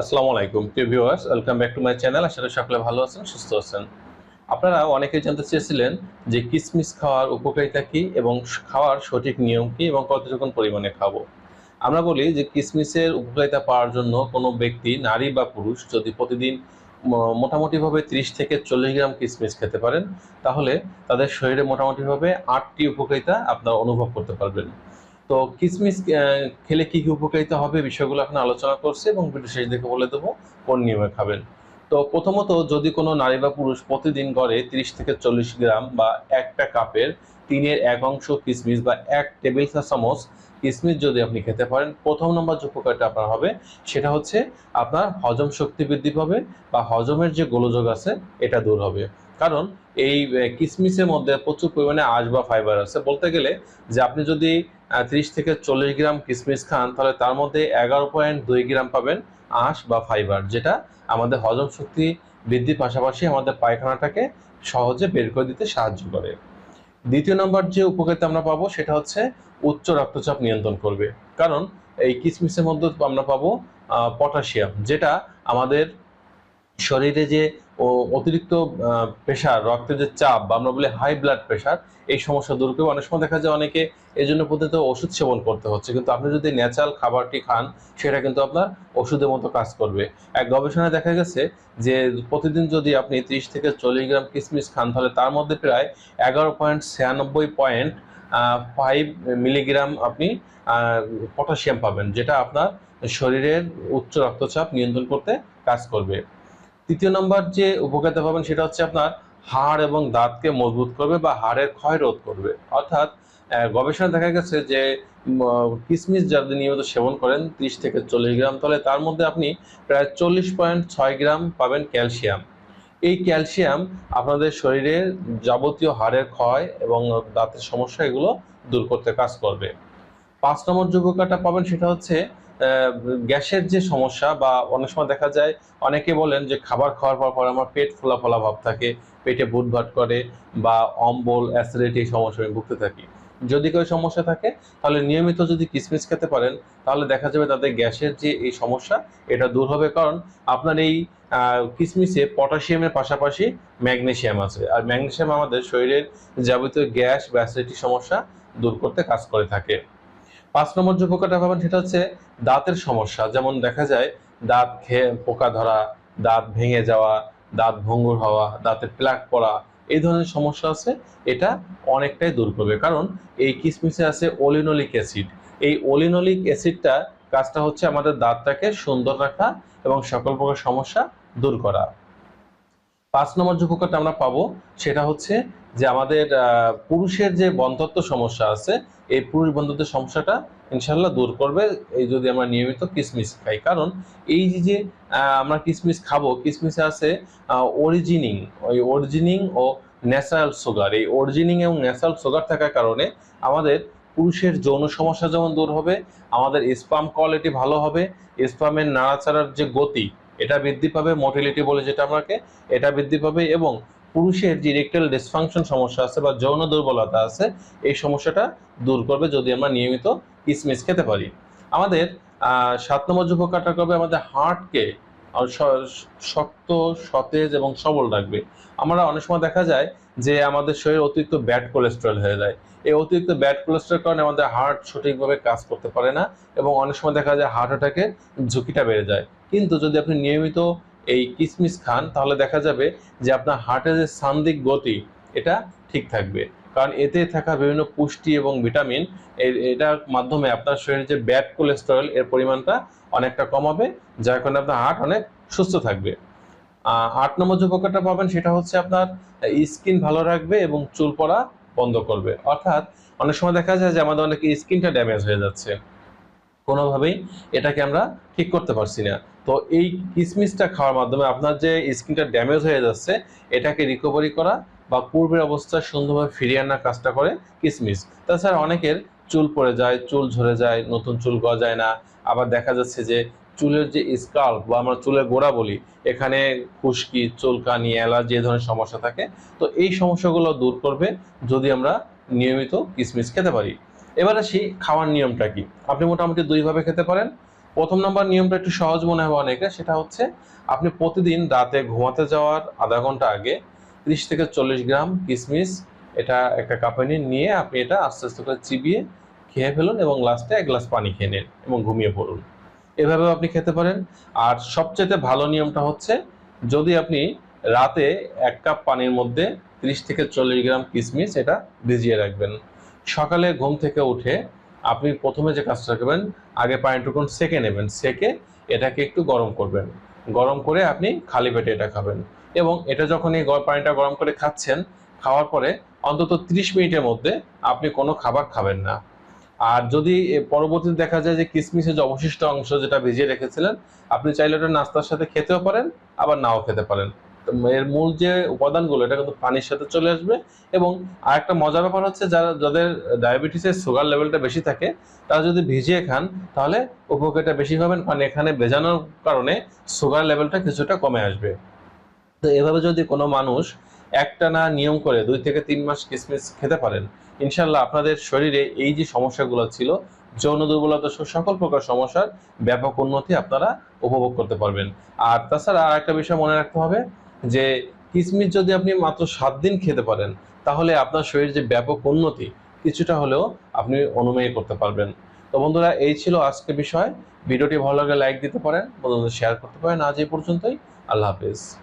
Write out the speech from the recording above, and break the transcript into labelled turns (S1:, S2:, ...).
S1: আসসালামু আলাইকুম, প্রিয় viewers, welcome back to my channel. আশা করি সকলে ভালো আছেন, সুস্থ আছেন। আপনারা অনেকেই জানতে চেয়েছিলেন যে কিসমিস খাওয়ার উপকারিতা কি এবং খাওয়ার সঠিক নিয়ম কী এবং কতটুকুন পরিমাণে খাব। আমরা বলি যে কিসমিসের উপকারিতা পাওয়ার জন্য কোনো ব্যক্তি, নারী বা পুরুষ, যদি প্রতিদিন মোটামুটিভাবে তিরিশ থেকে চল্লিশ গ্রাম কিসমিস খেতে পারেন, তাহলে তাদের শরীরে মোটামুটিভাবে আটটি উপকারিতা আপনারা অনুভব করতে পারবেন। তো কিসমিস খেলে কি কি উপকারিতা হবে বিষয়গুলো এখন আলোচনা করছে এবং ভিডিও শেষ দেখে বলে দেবো কোন নিয়মে খাবেন। তো প্রথমত যদি কোনো নারী বা পুরুষ প্রতিদিন গড়ে তিরিশ থেকে চল্লিশ গ্রাম বা একটা কাপের তিনের এক অংশ কিসমিস বা এক টেবিল চামচ কিসমিস যদি আপনি খেতে পারেন, প্রথম নম্বর যে উপকারটা আপনার হবে সেটা হচ্ছে আপনার হজম শক্তি বৃদ্ধি পাবে বা হজমের যে গোলযোগ আছে এটা দূর হবে। কারণ এই কিসমিসের মধ্যে প্রচুর পরিমাণে আঁশ বা ফাইবার আছে। বলতে গেলে যে আপনি যদি তিরিশ থেকে চল্লিশ গ্রাম কিসমিস খান, তাহলে তার মধ্যে এগারো পয়েন্ট দুই গ্রাম পাবেন আঁশ বা ফাইবার যেটা আমাদের হজম শক্তি বৃদ্ধির পাশাপাশি আমাদের পায়খানাটাকে সহজে বের করে দিতে সাহায্য করে। দ্বিতীয় নম্বর যে উপকারিতা আমরা পাবো সেটা হচ্ছে উচ্চ রক্তচাপ নিয়ন্ত্রণ করবে। কারণ এই কিসমিসের মধ্যে আমরা পাবো পটাশিয়াম, যেটা আমাদের শরীরে যে ও অতিরিক্ত প্রেশার রক্তের যে চাপ বা আমরা বলি হাই ব্লাড প্রেশার এই সমস্যা দূর করবে। অনেক সময় দেখা যায় অনেকে এই জন্য প্রতিনিয়ত ওষুধ সেবন করতে হচ্ছে। কিন্তু আপনি যদি ন্যাচারাল খাবারটি খান, সেটা কিন্তু আপনার ওষুধের মতো কাজ করবে। এক গবেষণায় দেখা গেছে যে প্রতিদিন যদি আপনি ত্রিশ থেকে চল্লিশ গ্রাম কিসমিস খান, তাহলে তার মধ্যে প্রায় এগারো পয়েন্ট ছিয়ানব্বই পয়েন্ট ফাইভ মিলিগ্রাম আপনি পটাশিয়াম পাবেন, যেটা আপনার শরীরের উচ্চ রক্তচাপ নিয়ন্ত্রণ করতে কাজ করবে। তৃতীয় নম্বর যে উপকারিতা পাবেন সেটা হচ্ছে আপনার হাড় এবং দাঁতকে মজবুত করবে বা হাড়ের ক্ষয় রোধ করবে। অর্থাৎ আহ, গবেষণায় দেখা গেছে যে কিসমিস যদি নিয়মিত সেবন করেন ত্রিশ থেকে চল্লিশ গ্রাম তাহলে তার মধ্যে আপনি প্রায় চল্লিশ পয়েন্ট ছয় গ্রাম পাবেন ক্যালসিয়াম। এই ক্যালসিয়াম আপনাদের শরীরের যাবতীয় হাড়ের ক্ষয় এবং দাঁতের সমস্যা এগুলো দূর করতে কাজ করবে। পাঁচ নম্বর যে পাবেন সেটা হচ্ছে গ্যাসের যে সমস্যা বা অনেক সময় দেখা যায়, অনেকে বলেন যে খাবার খাওয়ার পর পর আমার পেট ফোলা ফোলা ভাব থাকে, পেটে বুটভাট করে বা অম্বল, অ্যাসিডিটি এই সমস্যা আমি ভুগতে থাকি। যদি কোনো সমস্যা থাকে, তাহলে নিয়মিত যদি কিসমিস খেতে পারেন, তাহলে দেখা যাবে তাদের গ্যাসের যে এই সমস্যা, এটা দূর হবে। কারণ আপনার এই কিসমিসে পটাশিয়ামের পাশাপাশি ম্যাগনেসিয়াম আছে। আর ম্যাগনেসিয়াম আমাদের শরীরের যাবতীয় গ্যাস বা অ্যাসিডিটি সমস্যা দূর করতে কাজ করে থাকে। পাঁচ নম্বর যে উপকারটা পাবেন সেটা হচ্ছে দাঁতের সমস্যা। যেমন দেখা যায়, দাঁত খেয়ে পোকা ধরা, দাঁত ভেঙে যাওয়া, দাঁত ভঙ্গুর হওয়া, দাঁতে প্লাক পড়া, এই ধরনের সমস্যা আছে, এটা অনেকটাই দূর করবে। কারণ এই কিসমিসে আছে ওলিনোলিক অ্যাসিড। এই ওলিনোলিক অ্যাসিডটা কাজটা হচ্ছে আমাদের দাঁতটাকে সুন্দর রাখা এবং সকল প্রকার সমস্যা দূর করা। পাঁচ নম্বর যে উপকারটা আমরা পাবো, সেটা হচ্ছে যে আমাদের পুরুষের যে বন্ধত্ব সমস্যা আছে এই পুরুষ বন্ধুদের সমস্যাটা ইনশাল্লাহ দূর করবে, এই যদি আমরা নিয়মিত কিসমিস খাই। কারণ এই যে আমরা কিসমিস খাব, কিসমিসে আছে অরিজিনিং ওই অরিজিনিং ও ন্যাচারাল সুগার এই অরিজিনিং এবং ন্যাচারাল সুগার থাকার কারণে আমাদের পুরুষের যৌন সমস্যা যেমন দূর হবে, আমাদের স্পাম কোয়ালিটি ভালো হবে স্পামের নাড়াচাড়ার যে গতি, এটা বৃদ্ধি পাবে মোটিলিটি বলে যেটা আমাকে, এটা বৃদ্ধি পাবে এবং পুরুষের যে ইরেকটাইল ডিসফাংশন সমস্যা আছে বা যৌন দুর্বলতা আছে, এই সমস্যাটা দূর করবে যদি আমরা নিয়মিত কিসমিস খেতে পারি। আমাদের সাত নম্বর যে উপকারটা করবে, আমাদের হার্টকে শক্ত, সতেজ এবং সবল রাখবে। আমরা অনেক সময় দেখা যায় যে আমাদের শরীরে অতিরিক্ত ব্যাড কোলেস্ট্রল হয়ে যায়। এই অতিরিক্ত ব্যাড কোলেস্ট্রল কারণে আমাদের হার্ট সঠিকভাবে কাজ করতে পারে না এবং অনেক সময় দেখা যায় হার্ট অ্যাটাকের ঝুঁকিটা বেড়ে যায়। কিন্তু যদি আপনি নিয়মিত এই কিসমিস খান, তাহলে দেখা যাবে যে আপনার হার্টের যে সান্দিক গতি, এটা ঠিক থাকবে। কারণ এতে থাকা বিভিন্ন পুষ্টি এবং ভিটামিন এটার মাধ্যমে আপনার শরীরে যে ব্যাড কোলেস্টেরল, এর পরিমাণটা অনেকটা কমাবে, যার কারণে আপনার হার্ট অনেক সুস্থ থাকবে। আট নম্বর যে উপকারটা পাবেন, সেটা হচ্ছে আপনার স্কিন ভালো রাখবে এবং চুল পড়া বন্ধ করবে। অর্থাৎ অনেক সময় দেখা যায় যে আমাদের অনেক স্কিনটা ড্যামেজ হয়ে যাচ্ছে। কোনোভাবেই এটাকে আমরা ঠিক করতে পারছি না। তো এই কিসমিসটা খাওয়ার মাধ্যমে আপনার যে স্কিনটা ড্যামেজ হয়ে যাচ্ছে, এটাকে রিকভারি করা বা পূর্বের অবস্থা সুন্দরভাবে ফিরিয়ে আনার কাজটা করে কিসমিস। তাছাড়া অনেকের চুল পড়ে যায়, চুল ঝরে যায়, নতুন চুল গজায় না। আবার দেখা যাচ্ছে যে চুলের যে স্কাল্প বা আমরা চুলের গোড়া বলি, এখানে খুশকি, চুলকানি, অ্যালার্জি এই ধরনের সমস্যা থাকে। তো এই সমস্যাগুলো দূর করবে যদি আমরা নিয়মিত কিসমিস খেতে পারি। এবার আসি খাওয়ার নিয়মটা কি? আপনি মোটামুটি দুইভাবে খেতে পারেন। প্রথম নম্বর নিয়মটা একটু সহজ মনে হবে অনেকে সেটা হচ্ছে আপনি প্রতিদিন রাতে ঘুমাতে যাওয়ার আধা ঘণ্টা আগে ত্রিশ থেকে চল্লিশ গ্রাম কিশমিশ এটা একটা কাপে নিয়ে আপনি এটা আস্তে আস্তে করে চিবিয়ে খেয়ে ফেলুন এবং লাস্টে এক গ্লাস পানি খেয়ে নিন এবং ঘুমিয়ে পড়ুন। এভাবেও আপনি খেতে পারেন। আর সবচেয়ে ভালো নিয়মটা হচ্ছে যদি আপনি রাতে এক কাপ পানির মধ্যে ত্রিশ থেকে চল্লিশ গ্রাম কিশমিশ এটা ভিজিয়ে রাখবেন। সকালে ঘুম থেকে উঠে আপনি প্রথমে যে কাজটা করবেন আগে পানিটুকুন সেকে নেবেন, সেকে এটাকে একটু গরম করবেন। গরম করে আপনি খালি পেটে এটা খাবেন। এবং এটা যখন এই পানিটা গরম করে খাচ্ছেন, খাওয়ার পরে অন্তত 30 মিনিটের মধ্যে আপনি কোনো খাবার খাবেন না। আর যদি পরবর্তীতে দেখা যায় যে কিশমিশের যে অবশিষ্ট অংশ যেটা ভিজিয়ে রেখেছিলেন, আপনি চাইলে ওটা নাস্তার সাথে খেতেও পারেন, আবার নাও খেতে পারেন। এর মূল যে উপাদানগুলো, এটা কিন্তু পানির সাথে চলে আসবে এবং আরেকটা মজার ব্যাপার হচ্ছে যারা, যাদের ডায়াবেটিসের সুগার লেভেলটা বেশি থাকে, তারা যদি ভিজিয়ে খান, তাহলে উপকারটা বেশি পাবেন। কারণ এখানে ভেজানোর কারণে সুগার লেভেলটা কিছুটা কমে আসবে। তো এভাবে যদি কোনো মানুষ একটানা নিয়ম করে দুই থেকে তিন মাস কিসমিস খেতে পারেন ইনশাল্লাহ আপনাদের শরীরে এই যে সমস্যাগুলো ছিল, যৌন দুর্বলতা সকল প্রকার সমস্যার ব্যাপক উন্নতি আপনারা উপভোগ করতে পারবেন। আর তাছাড়া আর একটা বিষয় মনে রাখতে হবে যে কিসমিস যদি আপনি মাত্র সাত দিন খেতে পারেন, তাহলে আপনার শরীর যে ব্যাপক উন্নতি কিছুটা হলেও আপনি অনুমেয় করতে পারবেন। তো বন্ধুরা, এই ছিল আজকে বিষয়। ভিডিওটি ভালো লাগলে লাইক দিতে পারেন, বন্ধুদের শেয়ার করতে পারেন। আজ এই পর্যন্তই। আল্লাহ হাফিজ।